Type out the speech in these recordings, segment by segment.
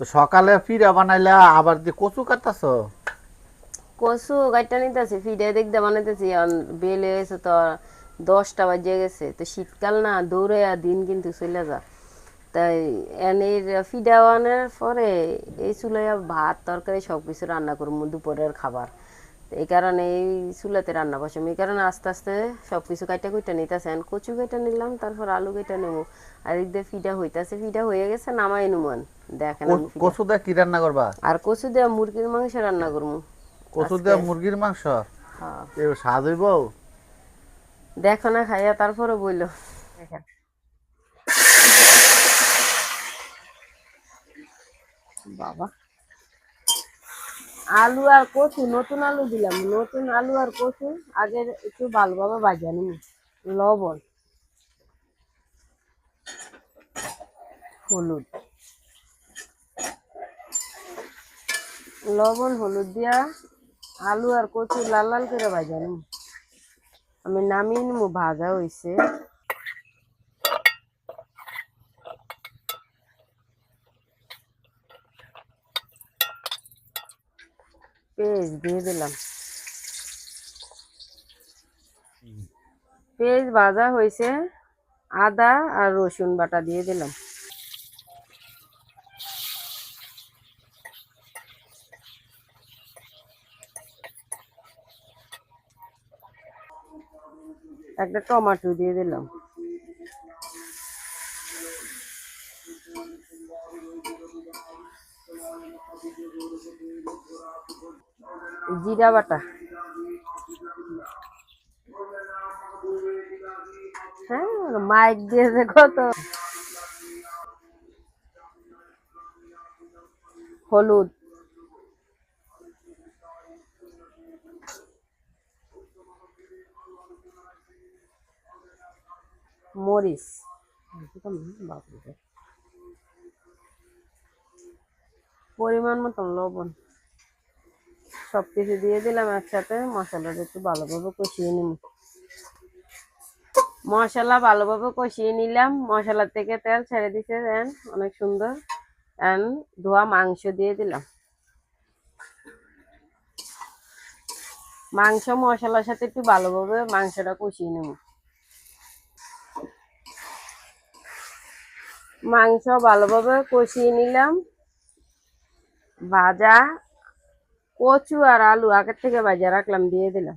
তো সকালে ফিরা বানাইলা আবার যে কচু কাটতাছ? কচু গাইটা নিতেছি, ফিরে দেখতে বানাইতেছি বেলে হয়েছে তো দশটা বাজে গেছে। তো শীতকাল না, দৌড়ে দিন কিন্তু চলে যা তাই এনের ফিডা বানানোর পরে এই চুলায় ভাত, তরকারি সব কিছু রান্না করব, দুপুরের খাবার। এই কারণে এই চুলাতে রান্না বসাম। এই কারণে আস্তে আস্তে সব কিছু কাইটা কুইটা নিতেছেন কচু কাইটা নিলাম তারপর আলু কাইটা নেব আর এদিক দিয়ে ফিডা হইতাছে ফিডা হয়ে গেছে নামাই নুমান দেখেন কচু দিয়ে কি রান্না করবা? আর কচু দেওয়া মুরগির মাংস রান্না করব কচু দিয়ে মুরগির মাংস? হ্যাঁ। এ স্বাদ হইব? দেখো না খাইয়া তারপরে বইলো। বাবা। আলু আর কচু, নতুন আলু দিলাম। নতুন আলু আর কচু আগে একটু ভালোভাবে বাজা নিই লবণ, হলুদ। লবণ, হলুদ দিয়া আলু আর কচু লাল লাল করে ভাজা আমি নামিয়ে নিবো ভাজা হইছে। পেঁয়াজ দিয়ে দিলাম। পেঁয়াজ ভাজা হয়েছে আদা আর রসুন বাটা দিয়ে দিলাম। একটা টমাটো দিয়ে দিলাম। জিরা বাটা। হ্যাঁ মাইক দিয়েছে কত। হলুদ। বাপরে। পরিমাণ মতন লবণ। সব কিছু দিয়ে দিলাম একসাথে। মশলাটা একটু ভালোভাবে কষিয়ে নিব। মশলা ভালোভাবে কষিয়ে নিলাম। মশলা থেকে তেল ছেড়ে দিছে, দেন অনেক সুন্দর। এন ধোয়া মাংস দিয়ে দিলাম। মাংস মশলার সাথে একটু ভালোভাবে মাংসটা কষিয়ে নেব। মাংস ভালোভাবে কষিয়ে নিলাম। ভাজা কচু আর আলু আগের থেকে ভাজা রাখলাম, দিয়ে দিলাম।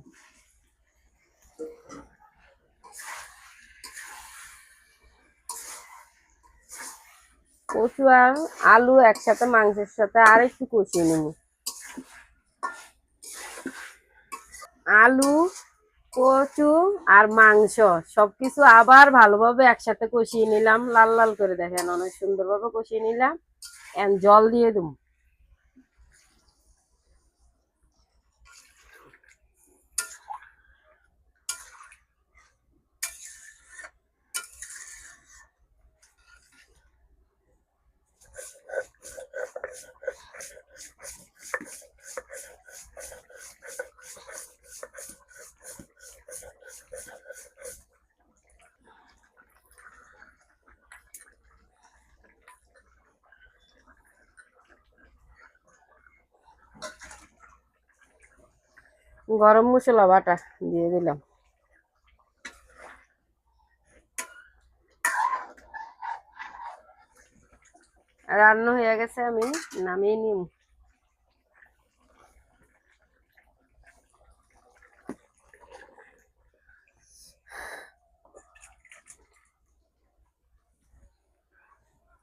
কচু আর আলু একসাথে মাংসের সাথে আর একটু কষিয়ে নেব। আলু, কচু আর মাংস সবকিছু আবার ভালোভাবে একসাথে কষিয়ে নিলাম। লাল লাল করে দেখেন, অনেক সুন্দরভাবে কষিয়ে নিলাম। জল দিয়ে দেবো। গরম মশলা বাটা দিয়ে দিলাম। রান্না হয়ে গেছে আমি নামিয়ে নিম।